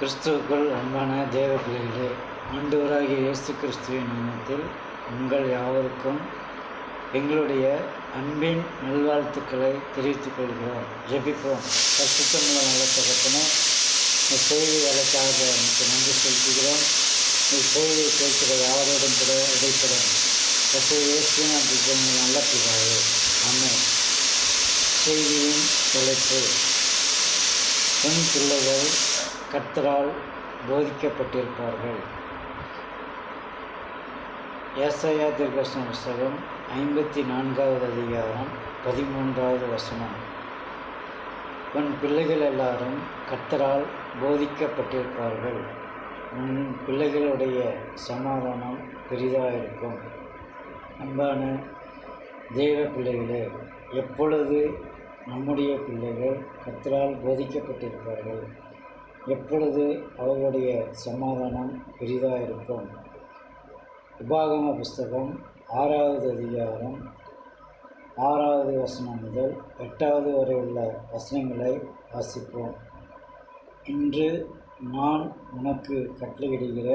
கிறிஸ்துவுக்குள் அன்பான தேவ பிள்ளைகளே ஆண்டவராகிய இயேசு கிறிஸ்துவின் நாமத்தில் உங்கள் யாவருக்கும் எங்களுடைய அன்பின் நல்வாழ்த்துக்களை தெரிவித்துக் கொள்கிறோம். ஜெபிப்போம். கஷ்டத்தமிழ நல்ல தகப்பனே இந்த செய்தி வேலைக்காக எனக்கு நன்றி செலுத்துகிறோம். இந்த செய்தியை கேட்கிற யாரோடும் கூட இடைப்படும் கசை இயேசுவின் நல்ல பிதாவே அம்மே செய்தியின் தலைப்பு பெண் பிள்ளைகள் கர்த்தரால் போதிக்கப்பட்டிருப்பார்கள். ஏசையா தீர்க்கதரிசன புஸ்தகம் ஐம்பத்தி நான்காவது அதிகாரம் பதிமூன்றாவது வசனம். உன் பிள்ளைகள் எல்லாரும் கர்த்தரால் போதிக்கப்பட்டிருப்பார்கள். உன் பிள்ளைகளுடைய சமாதானம் பெரிதாக இருக்கும். அன்பான தெய்வ பிள்ளைகளே எப்பொழுது நம்முடைய பிள்ளைகள் கத்தரால் போதிக்கப்பட்டிருப்பார்கள்? எப்பொழுது அவர்களுடைய சமாதானம் பெரிதாக இருக்கும் உபாகம புஸ்தகம் ஆறாவது அதிகாரம் ஆறாவது வசனம் முதல் எட்டாவது வரை உள்ள வசனங்களை வாசிப்போம். இன்று நான் உனக்கு கட்டளையிடுகிற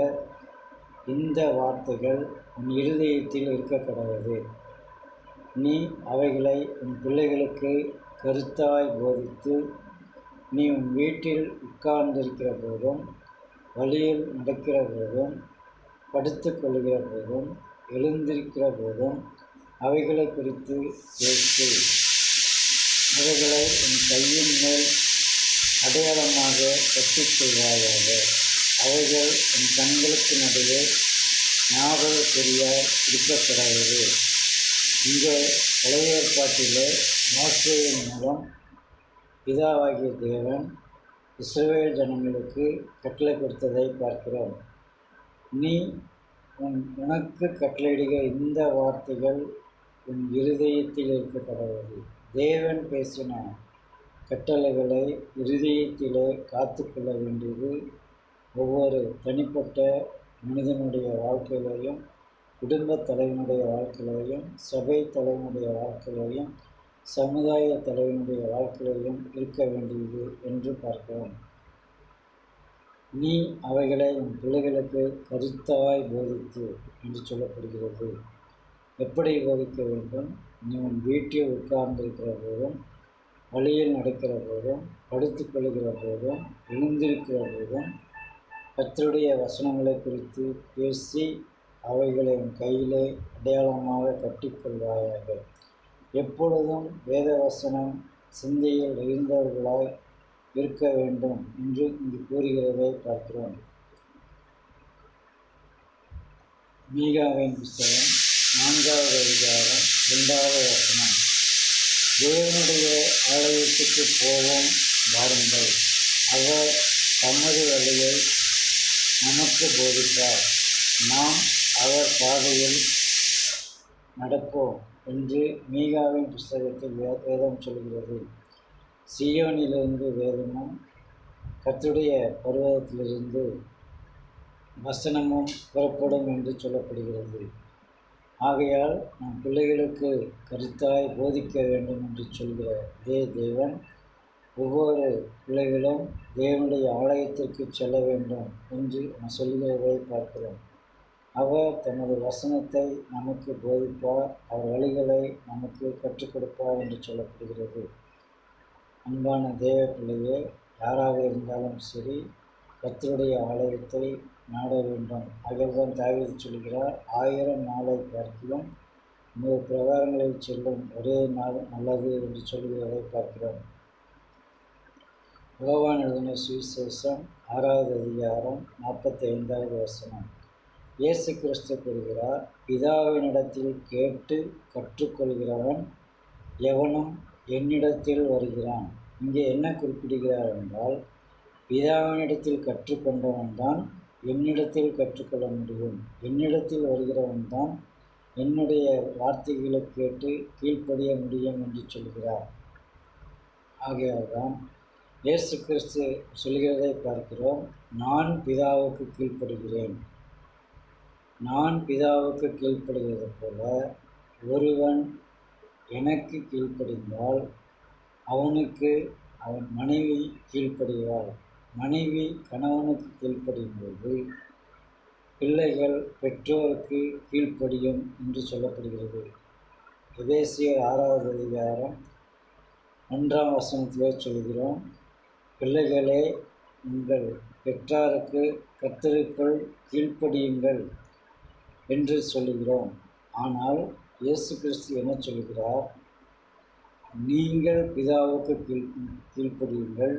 இந்த வார்த்தைகள் உன் இருதயத்தில் இருக்கக்கூடாது நீ அவைகளை உன் பிள்ளைகளுக்கு கருத்தாய் போதித்து நீ உன் வீட்டில் உட்கார்ந்திருக்கிற போதும் வழியில் நடக்கிற போதும் படுத்து கொள்கிற போதும் எழுந்திருக்கிற போதும் அவைகளை குறித்து பேசு அவைகளை உன் கையின் மேல் அடையாளமாக கட்டிக்கொள்வாயாக அவைகள் உன் கண்களுக்கு நடுவே ஞாபகக்குறியாய் இருக்கக்கூடாது இந்த பழைய ஏற்பாட்டிலே மோசையின் மூலம் பிதாவாகிய தேவன் இஸ்ரவேல் ஜனங்களுக்கு கட்டளை கொடுத்ததை பார்க்கிறோம். நீ உன் உனக்கு கட்டளையிடுக இந்த வார்த்தைகள் உன் இருதயத்தில் இருக்கக்கூடாது தேவன் பேசின கட்டளைகளை இருதயத்திலே காத்துக்கொள்ள வேண்டியது ஒவ்வொரு தனிப்பட்ட மனிதனுடைய வாழ்க்கையிலையும் குடும்ப தலைவனுடைய வாழ்க்கையிலையும் சபை தலைவனுடைய வாழ்க்கையிலையும் சமுதாய தலைவனுடைய வாழ்க்கையிலும் இருக்க வேண்டியது என்று பார்க்கிறோம் நீ அவைகளை உன் பிள்ளைகளுக்கு கருத்தவாய் போதித்து என்று சொல்லப்படுகிறது. எப்படி போதிக்க வேண்டும்? நீ உன் வீட்டில் உட்கார்ந்திருக்கிற போதும் வழியில் நடக்கிற போதும் படுத்து கொள்கிற போதும் எழுந்திருக்கிற போதும் கத்தருடைய வசனங்களை குறித்து பேசி அவைகளை உன் கையிலே அடையாளமாக கட்டிக்கொள்வாயாக. எப்பொழுதும் வேதவசனம் சிந்தையில் இருந்தவர்களாய் இருக்க வேண்டும் என்று இங்கு கூறுகிறதை பார்க்கிறோம். மீகாவின் புஸ்தகம் நான்காவது அதிகாரம் இரண்டாவது வசனம். தேவனுடைய ஆலயத்துக்கு போவோம் வாருங்கள். அவர் தமது வழியை நமக்கு போதித்தார் நாம் அவர் பாதையில் நடப்போம் என்று மீகாவின் புஸ்தகத்தில் வே வேதம் சொல்கிறது. சியோனிலிருந்து வேதமும் கத்துடைய பருவத்திலிருந்து வசனமும் புறப்படும் என்று சொல்லப்படுகிறது. ஆகையால் நம் பிள்ளைகளுக்கு கருத்தாய் போதிக்க வேண்டும் என்று சொல்கிற தே தேவன் ஒவ்வொரு பிள்ளைகளும் தேவனுடைய ஆலயத்திற்கு செல்ல வேண்டும் என்று சொல்கிறதை பார்க்கிறோம். அவர் தமது வசனத்தை நமக்கு போதிப்பார் அவர் வழிகளை நமக்கு கற்றுக் கொடுப்பார் என்று சொல்லப்படுகிறது. அன்பான தேவ பிள்ளையே யாராக இருந்தாலும் சரி கத்தருடைய ஆலயத்தை நாட வேண்டும். ஆகியதான் தாவீது சொல்கிறார் ஆயிரம் நாளை பார்க்கிறோம் நூறு பிரகாரங்களில் செல்லும் ஒரே நாள் நல்லது என்று சொல்கிறதை பார்க்கிறோம். பகவான் எழுதின சுவிசேஷம் ஆறாவது அதிகாரம் நாற்பத்தி ஐந்தாவது வசனம். இயேசு கிறிஸ்து கூறுகிறார் பிதாவினிடத்தில் கேட்டு கற்றுக்கொள்கிறவன் எவனும் என்னிடத்தில் வருகிறான். இங்கே என்ன குறிப்பிடுகிறார் என்றால் பிதாவினிடத்தில் கற்றுக்கொண்டவன் தான் என்னிடத்தில் கற்றுக்கொள்ள முடியும். என்னிடத்தில் வருகிறவன் தான் என்னுடைய வார்த்தைகளை கேட்டு கீழ்ப்படிய முடியும் என்று சொல்கிறார். ஆகையால்தான் இயேசு கிறிஸ்து சொல்கிறதை பார்க்கிறோம். நான் பிதாவுக்கு கீழ்ப்படுகிறேன். நான் பிதாவுக்கு கீழ்ப்படுகிறது போல ஒருவன் எனக்கு கீழ்ப்படிந்தால் அவனுக்கு அவன் மனைவி கீழ்ப்படுகிறாள். மனைவி கணவனுக்கு கீழ்ப்படியும்போது பிள்ளைகள் பெற்றோருக்கு கீழ்ப்படியும் என்று சொல்லப்படுகிறது. எபேசியர் ஆறாவது அதிகாரம் ஒன்றாம் வசனத்திலே சொல்கிறோம் பிள்ளைகளே உங்கள் பெற்றாருக்கு கத்தருக்குள் கீழ்ப்படியுங்கள். என்று சொல்லுகிறோம். ஆனால் இயேசு கிறிஸ்து என்ன சொல்கிறார் நீங்கள் பிதாவுக்கு கீழ் கீழ்ப்படியுங்கள்.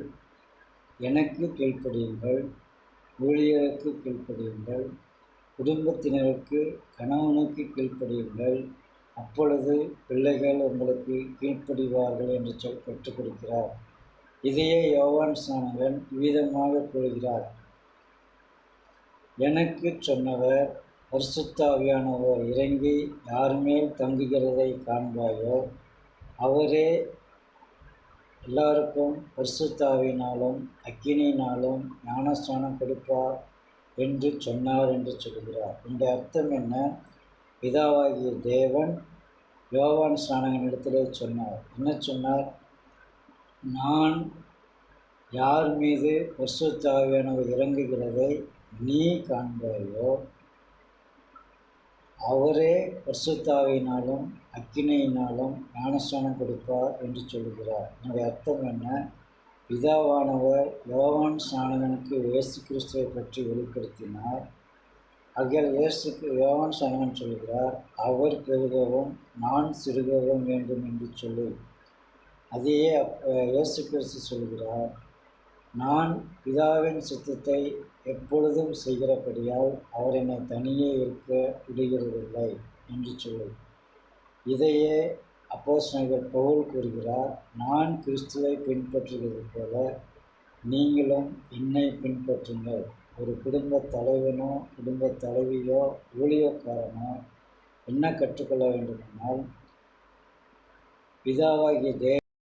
எனக்கு கீழ்ப்படியுங்கள். ஊழியருக்கு கீழ்ப்படியுங்கள். குடும்பத்தினருக்கு கணவனுக்கு கீழ்ப்படியுங்கள். அப்பொழுது பிள்ளைகள் உங்களுக்கு கீழ்ப்படிவார்கள் என்று சொல் கற்றுக் கொடுக்கிறார். இதையே யோவான் சாணகன் விதமாக கூறுகிறார். எனக்கு சொன்னவர் பரிசுத்தாவியானவர் இறங்கி யார் மேல் தங்குகிறதை காண்பாயோ? அவரே எல்லாருக்கும் பரிசுத்தாவினாலும் அக்கினியினாலும் ஞானஸ்தானம் கொடுப்பார் என்று சொன்னார் என்று சொல்கிறார். இந்த அர்த்தம் என்ன? பிதாவாகிய தேவன் யோவான் ஸ்நானகனிடத்திலே சொன்னார். என்ன சொன்னார்? நான் யார் மீது பரிசுத்தாவியானவர் இறங்குகிறதை நீ காண்பாயோ? அவரே பரிசுத்தாவினாலும் அக்கினையினாலும் ஞானஸ்தானம் கொடுப்பார் என்று சொல்கிறார் என்னுடைய அர்த்தம் என்ன? பிதாவானவர் யோவான் ஸ்நானகனுக்கு இயேசு கிறிஸ்துவை பற்றி வெளிப்படுத்தினார். ஆகையால் இயேசுக்கு யோவான் ஸ்நானகன் சொல்கிறார் அவர் பெருகவும் நான் சிறுகவும் வேண்டும் என்று சொல்லி. அதையே இயேசு கிறிஸ்து சொல்கிறார் நான் பிதாவின் சித்தத்தை எப்பொழுதும் செய்கிறபடியால் அவர் என்னை தனியே இருக்க விடுகிறதில்லை என்று சொல்லும் இதையே அப்போஸ்தலர் பவுல் கூறுகிறார். நான் கிறிஸ்துவை பின்பற்றுவது போல நீங்களும் என்னை பின்பற்றுங்கள். ஒரு குடும்ப தலைவனோ குடும்ப தலைவியோ ஊழியக்காரனோ என்ன கற்றுக்கொள்ள வேண்டுமென்றால் பிதாவாகிய தே